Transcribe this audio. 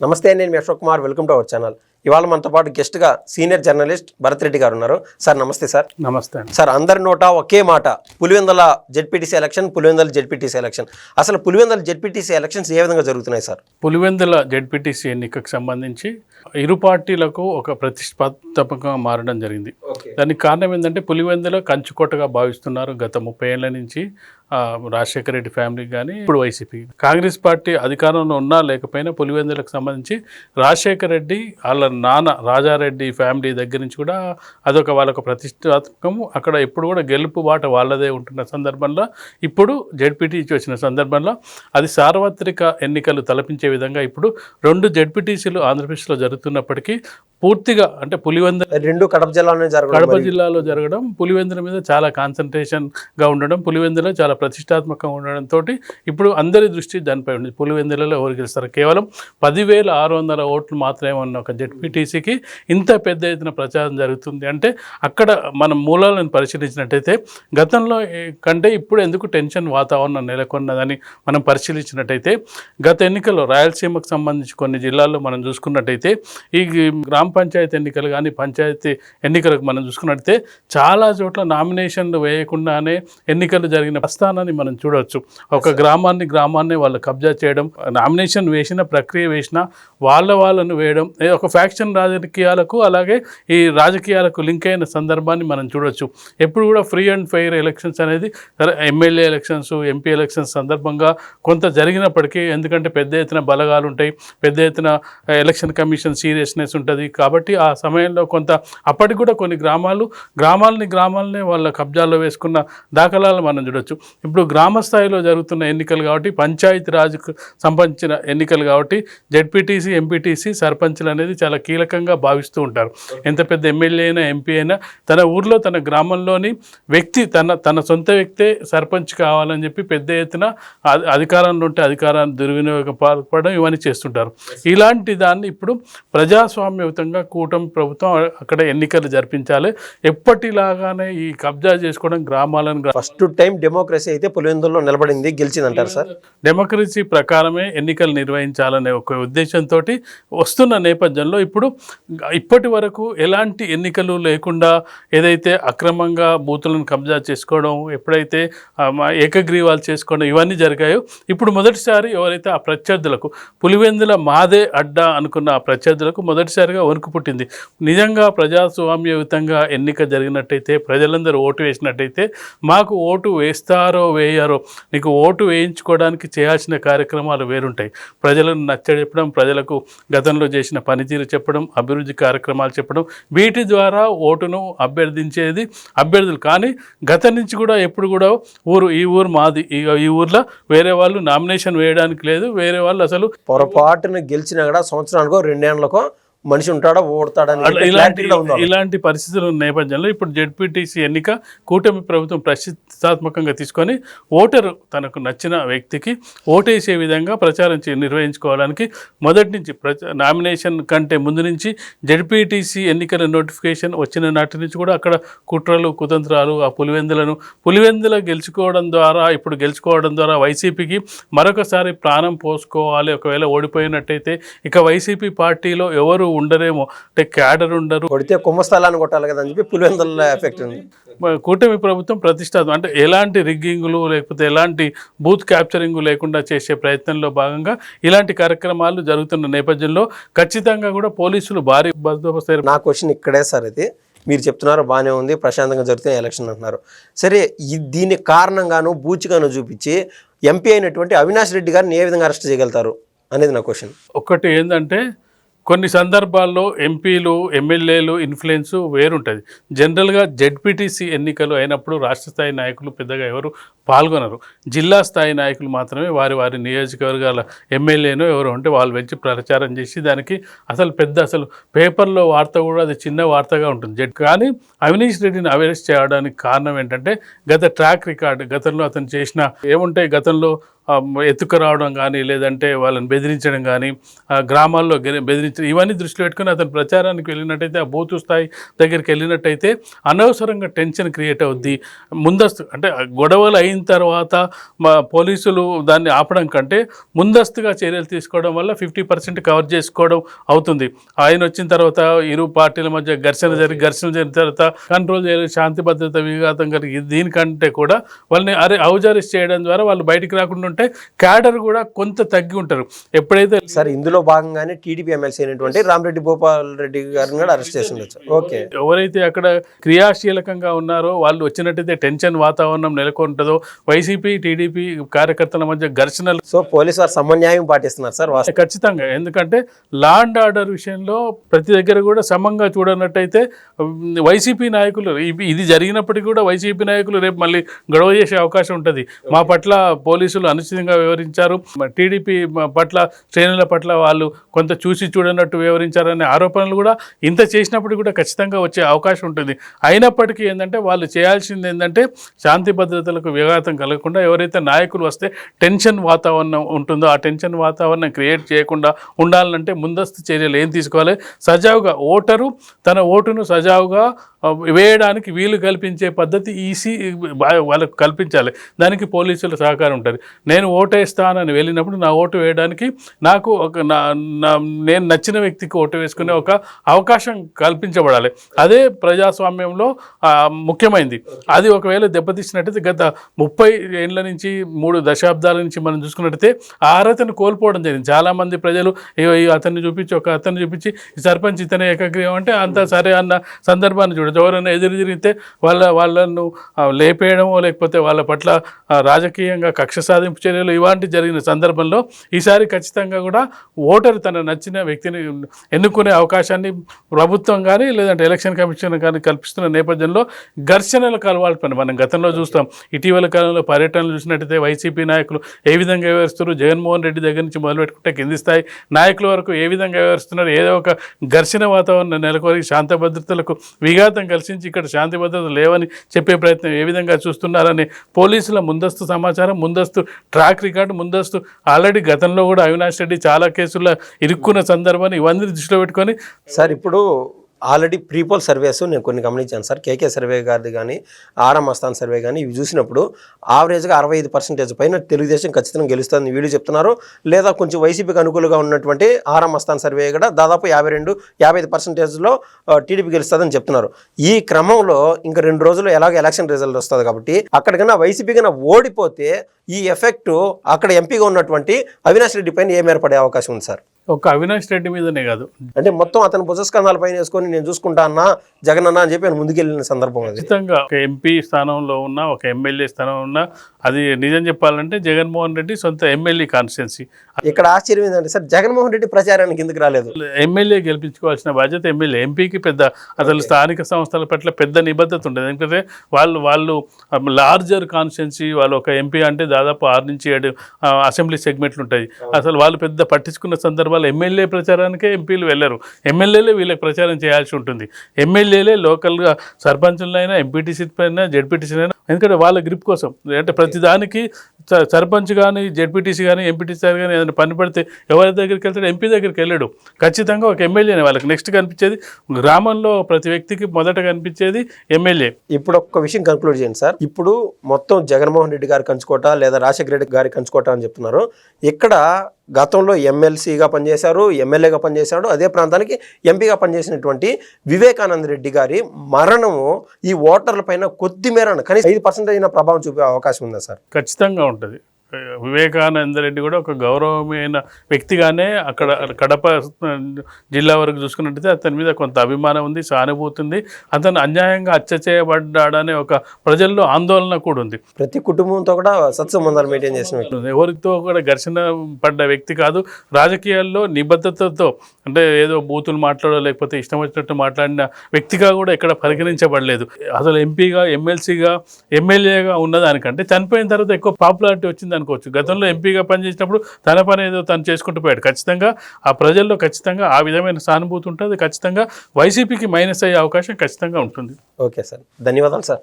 నమస్తే నేను మీ Ashok Kumar. Welcome to our channel ఇవాళ మనతో పాటు గెస్ట్గా సీనియర్ జర్నలిస్ట్ భరత్ రెడ్డి గారు ఉన్నారు. సార్ నమస్తే సార్ నమస్తే సార్ అందరి నోట ఒకే మాట Pulivendula ZPTC election Pulivendula ZPTC election అసలు పులివెందల జెడ్పీటీసీ ఎలక్షన్స్ ఏ విధంగా జరుగుతున్నాయి సార్ పులివెందుల జెడ్పీటీసీ ఎన్నికకు సంబంధించి ఇరు పార్టీలకు ఒక ప్రతిష్టాత్మకంగా మారడం జరిగింది. దానికి కారణం ఏంటంటే పులివెందుల కంచుకోటగా భావిస్తున్నారు గత ముప్పై ఏళ్ళ నుంచి. రాజశేఖర రెడ్డి ఫ్యామిలీకి కానీ ఇప్పుడు వైసీపీ. కాంగ్రెస్ పార్టీ అధికారంలో ఉన్నా లేకపోయినా పులివెందులకు సంబంధించి రాజశేఖర రెడ్డి వాళ్ళ నాన్న రాజారెడ్డి ఫ్యామిలీ దగ్గర నుంచి కూడా అదొక వాళ్ళకు ప్రతిష్టాత్మకము. అక్కడ ఎప్పుడు కూడా గెలుపు బాట వాళ్ళదే ఉంటున్న సందర్భంలో ఇప్పుడు జెడ్పీటీసీ వచ్చిన సందర్భంలో అది సార్వత్రిక ఎన్నికలు తలపించే విధంగా ఇప్పుడు రెండు జెడ్పీటీసీలు ఆంధ్రప్రదేశ్లో జరుగుతున్నప్పటికీ పూర్తిగా అంటే పులివెందుల రెండు కడప జిల్లాలోనే కడప జరగడం జిల్లాలో జరగడం పులివెందుల మీద చాలా కాన్సన్ట్రేషన్గా ఉండడం పులివెందులో చాలా ప్రతిష్టాత్మకంగా ఉండడంతో ఇప్పుడు అందరి దృష్టి దానిపై ఉంది. పులివెందులలో ఎవరు గెలుస్తారు కేవలం పదివేల ఆరు వందల ఓట్లు మాత్రమే ఉన్న ఒక జెడ్పీటీసీకి ఇంత పెద్ద ఎత్తున ప్రచారం జరుగుతుంది. అంటే అక్కడ మనం మూలాలను పరిశీలించినట్టయితే గతంలో కంటే ఇప్పుడు ఎందుకు టెన్షన్ వాతావరణం నెలకొన్నదని మనం పరిశీలించినట్టయితే గత ఎన్నికల్లో రాయలసీమకు సంబంధించి కొన్ని జిల్లాల్లో మనం చూసుకున్నట్టయితే ఈ గ్రామ పంచాయతీ ఎన్నికలు కానీ పంచాయతీ ఎన్నికలకు మనం చూసుకున్నట్టయితే చాలా చోట్ల నామినేషన్లు వేయకుండానే ఎన్నికలు జరిగిన ప్రస్థానాన్ని మనం చూడవచ్చు ఒక గ్రామాన్ని గ్రామాన్ని వాళ్ళు కబ్జా చేయడం నామినేషన్ వేసిన ప్రక్రియ వేసిన వాళ్ళ వాళ్ళను వేయడం ఒక ఫ్యాక్షన్ రాజకీయాలకు అలాగే ఈ రాజకీయాలకు లింక్ అయిన సందర్భాన్ని మనం చూడొచ్చు. ఎప్పుడు కూడా ఫ్రీ అండ్ ఫెయిర్ ఎలక్షన్స్ అనేది ఎమ్మెల్యే ఎలక్షన్స్ ఎంపీ ఎలక్షన్స్ సందర్భంగా కొంత జరిగినప్పటికీ ఎందుకంటే పెద్ద ఎత్తున బలగాలు ఉంటాయి పెద్ద ఎత్తున ఎలక్షన్ కమిషన్ సీరియస్నెస్ ఉంటుంది కాబట్టి ఆ సమయంలో కొంత అప్పటికి కూడా కొన్ని గ్రామాలు గ్రామాలని గ్రామాలనే వాళ్ళ కబ్జాలో వేసుకున్న దాఖలాలు మనం చూడొచ్చు. ఇప్పుడు గ్రామ స్థాయిలో జరుగుతున్న ఎన్నికలు కాబట్టి పంచాయతీ రాజుకు సంబంధించిన ఎన్నికలు కాబట్టి జెడ్పీటీసీ ఎంపీటీసీ సర్పంచ్లు అనేది చాలా కీలకంగా భావిస్తూ ఉంటారు. ఎంత పెద్ద ఎమ్మెల్యే అయినా ఎంపీ అయినా తన ఊర్లో తన గ్రామంలోని వ్యక్తి తన తన సొంత వ్యక్తే సర్పంచ్ కావాలని చెప్పి పెద్ద ఎత్తున అధికారంలో ఉంటే అధికారాన్ని దుర్వినియోగం పాల్పడడం ఇవన్నీ చేస్తుంటారు. ఇలాంటి దాన్ని ఇప్పుడు ప్రజాస్వామ్యయుతంగా కూటమి ప్రభుత్వం అక్కడ ఎన్నికలు జరిపించాలి. ఎప్పటిలాగానే ఈ కబ్జా చేసుకోవడం గ్రామాలను ఫస్ట్ టైం డెమోక్రసీ అయితే పులివెందుల్లో నిలబడింది గెలిచిందంటారు సార్? డెమోక్రసీ ప్రకారమే ఎన్నికలు నిర్వహించాలనే ఒక ఉద్దేశంతో వస్తున్న నేపథ్యంలో ఇప్పుడు ఇప్పటి వరకు ఎలాంటి ఎన్నికలు లేకుండా ఏదైతే అక్రమంగా బూతులను కబ్జా చేసుకోవడం ఎప్పుడైతే మా ఏకగ్రీవాలు చేసుకోవడం ఇవన్నీ జరిగాయో ఇప్పుడు మొదటిసారి ఎవరైతే ఆ ప్రత్యర్థులకు పులివెందుల మాదే అడ్డా అనుకున్న ఆ ప్రత్యర్థులకు మొదటిసారిగా వణుకు పుట్టింది. నిజంగా ప్రజాస్వామ్యయుతంగా ఎన్నిక జరిగినట్టయితే ప్రజలందరూ ఓటు వేసినట్టయితే మాకు ఓటు వేస్తారు వేయారో నీకు ఓటు వేయించుకోవడానికి చేయాల్సిన కార్యక్రమాలు వేరుంటాయి. ప్రజలను నచ్చజెప్పడం ప్రజలకు గతంలో చేసిన పనితీరు చెప్పడం అభివృద్ధి కార్యక్రమాలు చెప్పడం వీటి ద్వారా ఓటును అభ్యర్థించేది అభ్యర్థులు. కానీ గతం నుంచి కూడా ఎప్పుడు కూడా ఊరు ఈ ఊరు మాది ఈ ఊర్లో వేరే వాళ్ళు నామినేషన్ వేయడానికి లేదు వేరే వాళ్ళు అసలు పొరపాటును గెలిచినా కూడా సంవత్సరానికో రెండేళ్ళకో మనిషి ఉంటాడా ఓడతాడని ఇలాంటి. ఇలాంటి పరిస్థితుల నేపథ్యంలో ఇప్పుడు జెడ్పీటీసీ ఎన్నిక కూటమి ప్రభుత్వం ప్రతిష్టాత్మకంగా తీసుకొని ఓటరు తనకు నచ్చిన వ్యక్తికి ఓటేసే విధంగా ప్రచారం చే- నిర్వహించుకోవడానికి మొదటి నుంచి నామినేషన్ కంటే ముందు నుంచి జెడ్పీటీసీ ఎన్నికల నోటిఫికేషన్ వచ్చిన నాటి నుంచి కూడా అక్కడ కుట్రలు కుతంత్రాలు ఆ పులివెందులను పులివెందుల గెలుచుకోవడం ద్వారా ఇప్పుడు గెలుచుకోవడం ద్వారా వైసీపీకి మరొకసారి ప్రాణం పోసుకోవాలి ఒకవేళ ఓడిపోయినట్టయితే ఇక వైసీపీ పార్టీలో ఎవరు ఉండరేమో. అంటే క్యాడర్ ఉండరు. కొడితే కుంభస్థలాన్ని కొట్టాలి కదా అని చెప్పి పులివెందుల ఎఫెక్ట్ ఉంది. కూటమి ప్రభుత్వం ప్రతిష్టాత్మకం అంటే ఎలాంటి రిగ్గింగులు లేకపోతే ఎలాంటి బూత్ క్యాప్చరింగ్ లేకుండా చేసే ప్రయత్నంలో భాగంగా ఇలాంటి కార్యక్రమాలు జరుగుతున్న నేపథ్యంలో ఖచ్చితంగా కూడా పోలీసులు భారీ బందోబస్తు నా క్వశ్చన్ ఇక్కడే సార్ ఇది. మీరు చెప్తున్నారు బాగానే ఉంది ప్రశాంతంగా జరుగుతున్న ఎలక్షన్ అంటున్నారు. సరే దీని కారణంగాను బూచిగాను చూపించి ఎంపీ అయినటువంటి అవినాష్ రెడ్డి గారిని ఏ విధంగా అరెస్ట్ చేయగలుగుతారు అనేది నా క్వశ్చన్. ఒకటి ఏంటంటే కొన్ని సందర్భాల్లో ఎంపీలు ఎమ్మెల్యేలు ఇన్ఫ్లుయెన్స్ వేరుంటుంది. జనరల్గా జెడ్పీటీసీ ఎన్నికలు అయినప్పుడు రాష్ట్ర స్థాయి నాయకులు పెద్దగా ఎవరు పాల్గొనరు. జిల్లా స్థాయి నాయకులు మాత్రమే వారి వారి నియోజకవర్గాల ఎమ్మెల్యేను ఎవరు ఉంటే వాళ్ళు వచ్చి ప్రచారం చేసి దానికి అసలు పెద్ద అసలు పేపర్లో వార్త కూడా అది చిన్న వార్తగా ఉంటుంది. జెడ్ కానీ అవినీష్ రెడ్డిని అరెస్ట్ చేయడానికి కారణం ఏంటంటే గత ట్రాక్ రికార్డు గతంలో అతను చేసిన ఏముంటాయి గతంలో ఎత్తుకురావడం కానీ లేదంటే వాళ్ళని బెదిరించడం కానీ ఆ, గ్రామాల్లో బెదిరించడం ఇవన్నీ దృష్టిలో పెట్టుకుని అతను ప్రచారానికి వెళ్ళినట్టయితే ఆ బూత్ స్థాయి దగ్గరికి వెళ్ళినట్టయితే అనవసరంగా టెన్షన్ క్రియేట్ అవుద్ది. ముందస్తు అంటే గొడవలు అయిన తర్వాత మా పోలీసులు దాన్ని ఆపడం కంటే ముందస్తుగా చర్యలు తీసుకోవడం వల్ల ఫిఫ్టీ పర్సెంట్ కవర్ చేసుకోవడం అవుతుంది. ఆయన వచ్చిన తర్వాత ఇరు పార్టీల మధ్య ఘర్షణ జరిగి ఘర్షణ జరిగిన తర్వాత కంట్రోల్ చేయాలి శాంతి భద్రత విఘాతం కలిగి దీనికంటే కూడా వాళ్ళని అరే ఔజారిస్ చేయడం ద్వారా వాళ్ళు బయటికి రాకుండా ఉంటే క్యాడర్ కూడా కొంత తగ్గి ఉంటారు. ఎప్పుడైతే సార్ ఇందులో భాగంగానే టీడీపీ ఎమ్మెల్సీ అయినటువంటి రామరెడ్డి భూపాల్ రెడ్డి గారిని కూడా అరెస్ట్ చేసి ఉండొచ్చు. ఓకే. ఎవరైతే అక్కడ క్రియాశీలకంగా ఉన్నారో వాళ్ళు వచ్చినట్టయితే టెన్షన్ వాతావరణం నెలకొంటుందో వైసీపీ టీడీపీ కార్యకర్తల మధ్య ఘర్షణలు సో పోలీసు వారు సమన్యాయం పాటిస్తున్నారు సార్ ఖచ్చితంగా. ఎందుకంటే లా అండ్ ఆర్డర్ విషయంలో ప్రతి దగ్గర కూడా సమంగా చూడనట్టయితే వైసీపీ నాయకులు ఇది జరిగినప్పటికీ కూడా వైసీపీ నాయకులు రేపు మళ్ళీ గొడవ చేసే అవకాశం ఉంటుంది. మా పట్ల పోలీసులు అనుచితంగా వ్యవహరించారు వివరించారు. టీడీపీ పట్ల శ్రేణుల పట్ల వాళ్ళు కొంత చూసి చూడనట్టు వ్యవహరించారనే ఆరోపణలు కూడా ఇంత చేసినప్పుడు కూడా ఖచ్చితంగా వచ్చే అవకాశం ఉంటుంది. అయినప్పటికీ ఏంటంటే వాళ్ళు చేయాల్సింది ఏంటంటే శాంతి భద్రతలకు విఘాతం కలగకుండా ఎవరైతే నాయకులు వస్తే టెన్షన్ వాతావరణం ఉంటుందో ఆ టెన్షన్ వాతావరణం క్రియేట్ చేయకుండా ఉండాలంటే ముందస్తు చర్యలు ఏం తీసుకోవాలి? సజావుగా ఓటరు తన ఓటును సజావుగా వేయడానికి వీలు కల్పించే పద్ధతి ఈసీ వాళ్ళకు కల్పించాలి. దానికి పోలీసుల సహకారం ఉంటుంది. నేను ఓటేస్తానని వెళ్ళినప్పుడు నా ఓటు వేయడానికి నాకు ఒక నా నేను నచ్చిన వ్యక్తికి ఓటు వేసుకునే ఒక అవకాశం కల్పించబడాలి. అదే ప్రజాస్వామ్యంలో ముఖ్యమైనది అది ఒకవేళ దెబ్బతీసినట్టయితే గత ముప్పై ఏళ్ళ నుంచి మూడు దశాబ్దాల నుంచి మనం చూసుకున్నట్టయితే ఆ అర్హతను కోల్పోవడం జరిగింది. చాలామంది ప్రజలు అతన్ని చూపించి ఒక అతన్ని చూపించి సర్పంచ్ ఇతనే ఏకగ్రీవం అంటే అంత సరే అన్న సందర్భాన్ని చూడదు ఎవరైనా ఎదురు తిరిగితే వాళ్ళ వాళ్ళను లేపేయడమో లేకపోతే వాళ్ళ పట్ల రాజకీయంగా కక్ష సాధింపు చర్యలు ఇలాంటి జరిగిన సందర్భంలో ఈసారి ఖచ్చితంగా కూడా ఓటరు తన నచ్చిన వ్యక్తిని ఎన్నుకునే అవకాశాన్ని ప్రభుత్వం కానీ లేదంటే ఎలక్షన్ కమిషన్ కానీ కల్పిస్తున్న నేపథ్యంలో ఘర్షణలు అలవాటు పని మనం గతంలో చూస్తాం. ఇటీవల కాలంలో పర్యటనలు చూసినట్టయితే వైసీపీ నాయకులు ఏ విధంగా వ్యవహరిస్తారు జగన్మోహన్ రెడ్డి దగ్గర నుంచి మొదలుపెట్టుకుంటే కింది స్థాయి నాయకుల వరకు ఏ విధంగా వ్యవహరిస్తున్నారు? ఏదో ఒక ఘర్షణ వాతావరణం నెలకొని శాంత భద్రతలకు విఘాతం కలిసించి ఇక్కడ శాంతి భద్రత లేవని చెప్పే ప్రయత్నం ఏ విధంగా చూస్తున్నారని పోలీసుల ముందస్తు సమాచారం ముందస్తు ట్రాక్ రికార్డు ముందస్తు. ఆల్రెడీ గతంలో కూడా అవినాష్ రెడ్డి చాలా కేసుల్లో ఇరుక్కున్న సందర్భాన్ని ఇవన్నీ దృష్టిలో పెట్టుకొని సార్ ఇప్పుడు ఆల్రెడీ ప్రీపోల్ సర్వేస్ నేను కొన్ని గమనించాను సార్. కేకే సర్వే గారిది కానీ ఆర్ఎం అస్థాన్ సర్వే కానీ ఇవి చూసినప్పుడు ఆవరేజ్గా అరవై ఐదు పర్సెంటేజ్ పైన తెలుగుదేశం ఖచ్చితంగా గెలుస్తుంది వీళ్ళు చెప్తున్నారు. లేదా కొంచెం వైసీపీకి అనుకూలంగా ఉన్నటువంటి ఆర్ఎం అస్థాన్ సర్వే కూడా దాదాపు యాభై రెండు యాభై ఐదు పర్సెంటేజ్లో టీడీపీ గెలుస్తుందని చెప్తున్నారు. ఈ క్రమంలో ఇంకా రెండు రోజులు ఎలాగో ఎలక్షన్ రిజల్ట్ వస్తుంది కాబట్టి అక్కడికన్నా వైసీపీ కన్నా ఓడిపోతే ఈ ఎఫెక్ట్ అక్కడ ఎంపీగా ఉన్నటువంటి అవినాష్ రెడ్డి పైన ఏం ఏర్పడే అవకాశం ఉంది సార్? ఒక అవినాష్ రెడ్డి మీదనే కాదు. అంటే మొత్తం అతను భుజస్కంధాలపైన వేసుకొని నేను చూసుకుంటా అన్నా జగన్ అన్న అని చెప్పి ఆయన ముందుకెళ్ళిన సందర్భం అది. ఖచ్చితంగా ఒక ఎంపీ స్థానంలో ఉన్న ఒక ఎమ్మెల్యే స్థానంలో ఉన్న అది నిజం చెప్పాలంటే జగన్మోహన్ రెడ్డి సొంత ఎమ్మెల్యే కాన్స్టిట్యున్సీ. ఇక్కడ ఆశ్చర్యం ఏంటంటే సార్ జగన్మోహన్ రెడ్డి ప్రచారానికి ఎందుకు రాలేదు? ఎమ్మెల్యే గెలిపించుకోవాల్సిన బాధ్యత ఎమ్మెల్యే ఎంపీకి పెద్ద అసలు స్థానిక సంస్థల పట్ల పెద్ద నిబద్ధత ఉంటుంది ఎందుకంటే వాళ్ళు వాళ్ళు లార్జర్ కాన్స్టిట్యున్సీ వాళ్ళు ఒక ఎంపీ అంటే దాదాపు ఆరు నుంచి ఏడు అసెంబ్లీ సెగ్మెంట్లు ఉంటాయి. అసలు వాళ్ళు పెద్ద పట్టించుకున్న సందర్భాలు ఎమ్మెల్యే ప్రచారానికే ఎంపీలు వెళ్ళరు. ఎమ్మెల్యేలే వీళ్ళకి ప్రచారం చేయాల్సి ఉంటుంది. ఎమ్మెల్యేలే లోకల్గా సర్పంచులైనా ఎంపీటీసీ పైన జెడ్పీటీసీ అయినా ఎందుకంటే వాళ్ళ గ్రిప్ కోసం. అంటే ప్రతిదానికి సర్పంచ్ కానీ జెడ్పీటీసీ కానీ ఎంపీటీసీ కానీ ఏదైనా పని పడితే ఎవరి దగ్గరికి వెళ్తాడు? ఎంపీ దగ్గరికి వెళ్ళాడు. ఖచ్చితంగా ఒక ఎమ్మెల్యేనే వాళ్ళకి. నెక్స్ట్ కనిపించేది గ్రామంలో ప్రతి వ్యక్తికి మొదట కనిపించేది ఎమ్మెల్యే. ఇప్పుడు ఒక్క విషయం కన్క్లూడ్ చేయండి సార్. ఇప్పుడు మొత్తం జగన్మోహన్ రెడ్డి గారు కంచుకోట లేదా రాజశేఖర రెడ్డి గారి కంచుకోట అని చెప్తున్నారు. ఇక్కడ గతంలో ఎమ్మెల్సీగా పనిచేశారు ఎమ్మెల్యేగా పనిచేశాడు. అదే ప్రాంతానికి ఎంపీగా పనిచేసినటువంటి వివేకానంద రెడ్డి గారి మరణము ఈ ఓటర్ల పైన కొద్దిమేర కనీసం ఐదు పర్సెంట్ అయిన ప్రభావం చూపే అవకాశం ఉందా సార్? ఖచ్చితంగా ఉంటుంది. వివేకానంద రెడ్డి కూడా ఒక గౌరవమైన వ్యక్తిగానే అక్కడ కడప జిల్లా వరకు చూసుకున్నట్టయితే అతని మీద కొంత అభిమానం ఉంది సానుభూతి ఉంది అతను అన్యాయంగా హత్య చేయబడ్డాడనే ఒక ప్రజల్లో ఆందోళన కూడా ఉంది. ప్రతి కుటుంబంతో కూడా సత్సంబంధాలు మెయింటైన్ చేసిన ఎవరితో కూడా ఘర్షణ పడ్డ వ్యక్తి కాదు. రాజకీయాల్లో నిబద్ధతతో అంటే ఏదో బూతులు మాట్లాడో లేకపోతే ఇష్టం వచ్చినట్టు మాట్లాడిన వ్యక్తిగా కూడా ఇక్కడ పరిగణించబడలేదు. అసలు ఎంపీగా ఎమ్మెల్సీగా ఎమ్మెల్యేగా ఉన్నదానికంటే చనిపోయిన తర్వాత ఎక్కువ పాపులారిటీ వచ్చింది అనుకోవచ్చు. గతంలో ఎంపీగా పనిచేసినప్పుడు తన పని ఏదో తను చేసుకుంటూ పోయాడు. ఖచ్చితంగా ఆ ప్రజల్లో ఖచ్చితంగా ఆ విధమైన సానుభూతి ఉంటుంది. ఖచ్చితంగా వైసీపీకి మైనస్ అయ్యే అవకాశం ఖచ్చితంగా ఉంటుంది. Okay sir. ధన్యవాదాలు సార్.